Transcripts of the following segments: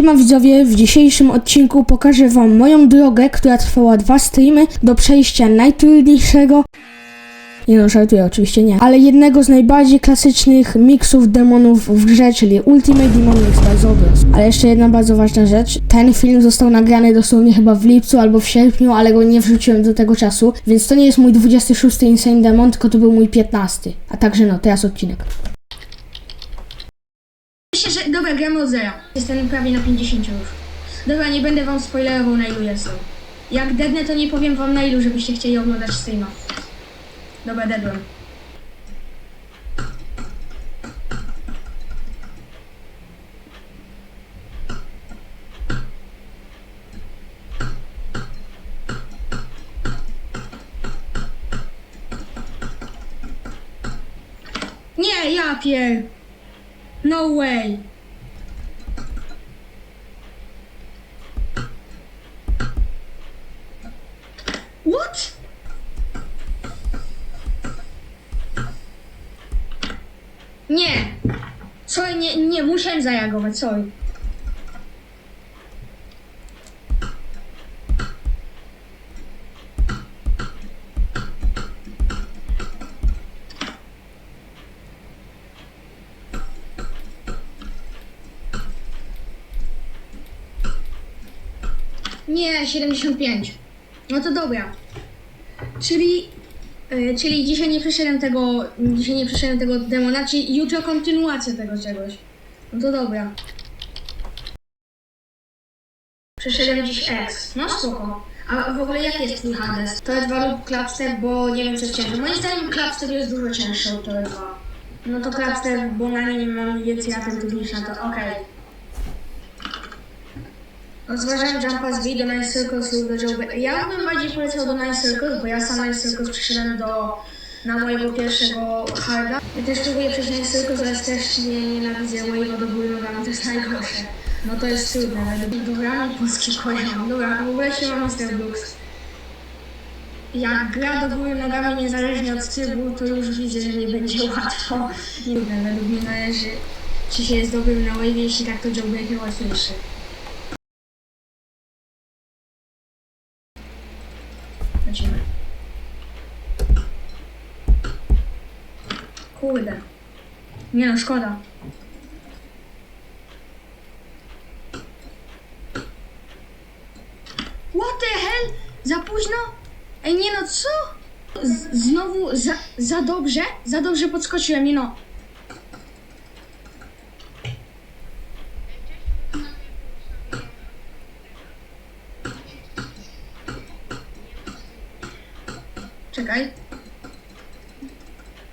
Siema widzowie, w dzisiejszym odcinku pokażę wam moją drogę, która trwała dwa streamy do przejścia najtrudniejszego nie no, żartuję, oczywiście nie. Ale jednego z najbardziej klasycznych miksów demonów w grze, czyli Ultimate Demon Mix Zobros. Ale jeszcze jedna bardzo ważna rzecz. Ten film został nagrany dosłownie chyba w lipcu albo w sierpniu, ale go nie wrzuciłem do tego czasu, więc to nie jest mój 26 Insane Demon, tylko to był mój 15. A także no, teraz odcinek. Dobra, gramy od zera. Jestem prawie na 50 już. Dobra, nie będę wam spoilerował na ilu jestem. Jak dednę, to nie powiem wam na ilu, żebyście chcieli oglądać streama. Dobra, dedłem. Nie, ja pier... No way. What? Nie. Sorry, nie, nie, musiałem zareagować, sorry. Nie, 75. No to dobra. Czyli, e, czyli dzisiaj nie przeszedłem tego, dzisiaj nie przeszedłem tego demona, czyli jutro kontynuacja tego czegoś. No to dobra. Przeszedłem dziś X. No spoko. A w ogóle jak jest twój Hades? To jest 2 lub Clapstep, bo nie wiem co jest cięższe. Moim zdaniem Clapstep jest dużo cięższy od to 2. No to Clapstep, bo na nim mam więcej atentów niż na to. Okej. Rozważałem Jumpa z do Nine Circles lub do Joe Ja bym bardziej polecał do Nine Circles, bo ja sam Nine Circles przyszedłem do na mojego pierwszego harda. Ja też próbuję przejść Nine Circles, ale też nie nienawidzę mojego do góry nogami, to jest najgorsze. No to jest trudne, ale dobrami polski kocham. Dobra, w ogóle się mam Master Brooks. Jak gra do góry nogami niezależnie od trybu, to już widzę, że nie będzie łatwo. Nie wiem, według mnie należy, czy się jest dobrym na wave, jeśli tak to Joe Breaker łatwiejszy. Lecimy. Kurde. Nie no, szkoda. What the hell? Za późno? Ej, nie no, co? Z znowu za, za dobrze? Za dobrze podskoczyłem, nie no. Czekaj.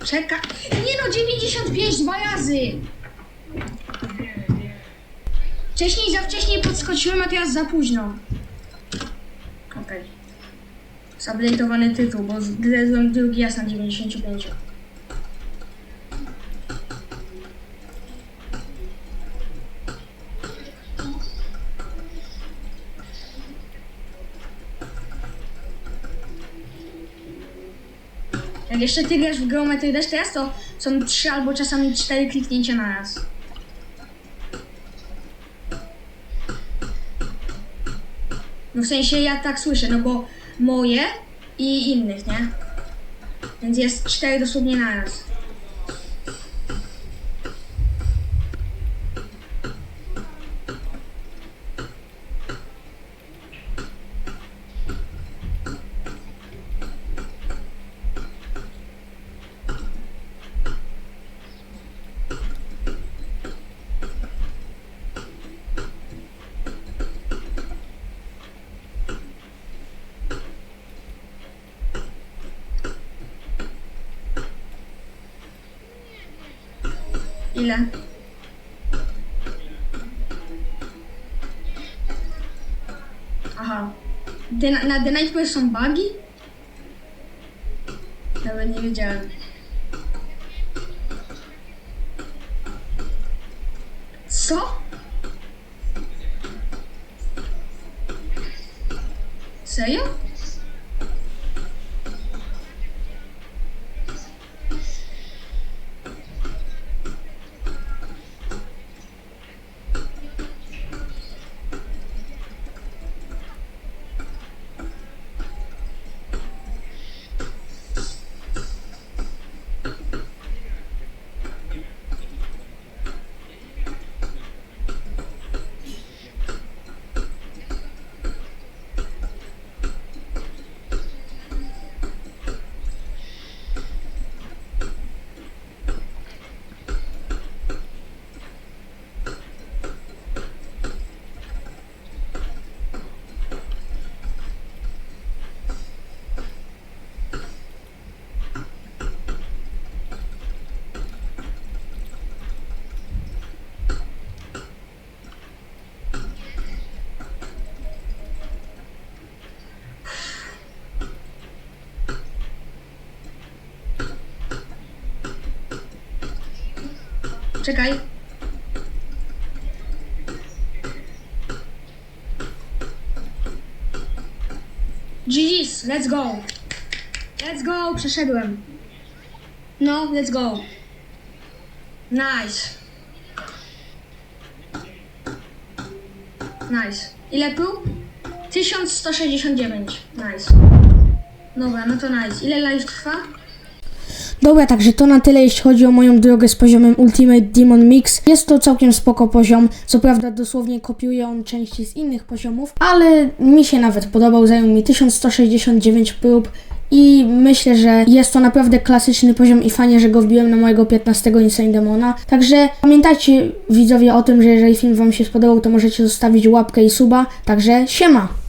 Czekaj. Nie no, 95 dwa razy. Wcześniej za wcześnie podskoczyłem, a teraz za późno. Okej. Zupdate'owany tytuł, bo zdradziłem drugi raz na 95. Jak jeszcze ty grasz w Geometry Dash teraz, to są trzy albo czasami cztery kliknięcia na raz. No w sensie ja tak słyszę, no bo moje i innych, nie? Więc jest cztery dosłownie na raz. Ile? Aha. The, na The Night Quest są bugi? Nawet nie wiedziałem. Co? Serio? Czekaj. GG's, let's go. Let's go, przeszedłem. No, let's go. Nice. Nice. Ile prób? 1169. Nice. Dobra, no to nice. Ile live trwa? Dobra, także to na tyle, jeśli chodzi o moją drogę z poziomem Ultimate Demon Mix. Jest to całkiem spoko poziom. Co prawda dosłownie kopiuje on części z innych poziomów, ale mi się nawet podobał. Zajął mi 1169 prób. I myślę, że jest to naprawdę klasyczny poziom i fajnie, że go wbiłem na mojego 15 Insane Demona. Także pamiętajcie widzowie o tym, że jeżeli film Wam się spodobał, to możecie zostawić łapkę i suba. Także siema!